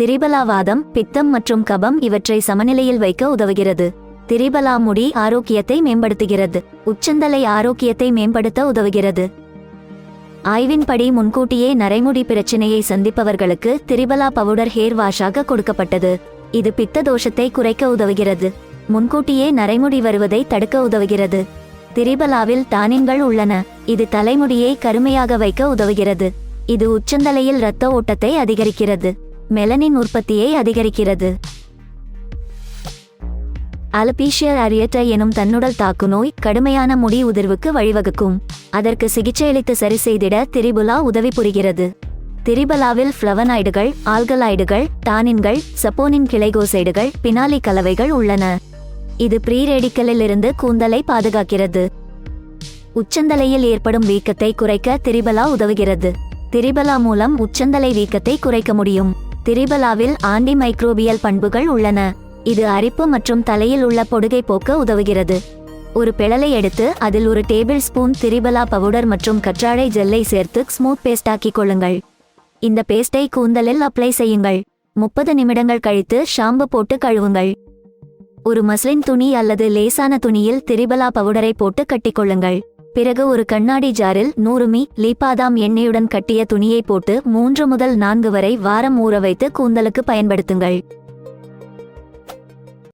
திரிபலாவாதம் பித்தம் மற்றும் கபம் இவற்றை சமநிலையில் வைக்க உதவுகிறது. திரிபலா முடி ஆரோக்கியத்தை மேம்படுத்துகிறது. உச்சந்தலை ஆரோக்கியத்தை மேம்படுத்த உதவுகிறது. ஆய்வின்படி முன்கூட்டியே நரைமுடி பிரச்சனையை சந்திப்பவர்களுக்கு திரிபலா பவுடர் ஹேர் வாஷாக கொடுக்கப்பட்டது. இது பித்த தோஷத்தை குறைக்க உதவுகிறது. முன்கூட்டியே நரைமுடி வருவதை தடுக்க உதவுகிறது. திரிபலாவில் டானின்கள் உள்ளன. இது தலைமுடியை கருமையாக வைக்க உதவுகிறது. இது உச்சந்தலையில் இரத்த ஓட்டத்தை அதிகரிக்கிறது. மெலனின் உற்பத்தியை அதிகரிக்கிறது. அலபீஷியல் அரியட்டா எனும் தன்னுடல் தாக்கு நோய் கடுமையான முடி உதிர்வுக்கு வழிவகுக்கும். அதற்கு சிகிச்சையளித்து சரி செய்திட திரிபுலா உதவி புரிகிறது. திரிபலாவில் ஃப்ளவனாய்டுகள் ஆல்கலாய்டுகள் டானின்கள் சப்போனின் கிளைகோசைடுகள் பினாலி கலவைகள் உள்ளன. இது ப்ரீ இருந்து கூந்தலை பாதுகாக்கிறது. உச்சந்தலையில் ஏற்படும் வீக்கத்தை குறைக்க திரிபலா உதவுகிறது. திரிபலா மூலம் உச்சந்தலை வீக்கத்தை குறைக்க முடியும். திரிபலாவில் ஆண்டி மைக்ரோபியல் பண்புகள் உள்ளன. இது அரிப்பு மற்றும் தலையில் உள்ள பொடுகை போக்க உதவுகிறது. ஒரு பிழலை எடுத்து அதில் ஒரு டேபிள் ஸ்பூன் திரிபலா பவுடர் மற்றும் கற்றாழை ஜெல்லை சேர்த்து ஸ்மூத் பேஸ்ட் கொள்ளுங்கள். இந்த பேஸ்டை கூந்தலில் அப்ளை செய்யுங்கள். முப்பது நிமிடங்கள் கழித்து ஷாம்பு போட்டு கழுவுங்கள். ஒரு மஸ்லின் துணி அல்லது லேசான துணியில் திரிபலா பவுடரை போட்டு கட்டிக்கொள்ளுங்கள் பிறகு ஒரு கண்ணாடி ஜாரில் நூறு மீ லீபாதாம் எண்ணெயுடன் கட்டிய துணியை போட்டு மூன்று முதல் நான்கு வரை வாரம் ஊற வைத்து கூந்தலுக்கு பயன்படுத்துங்கள்.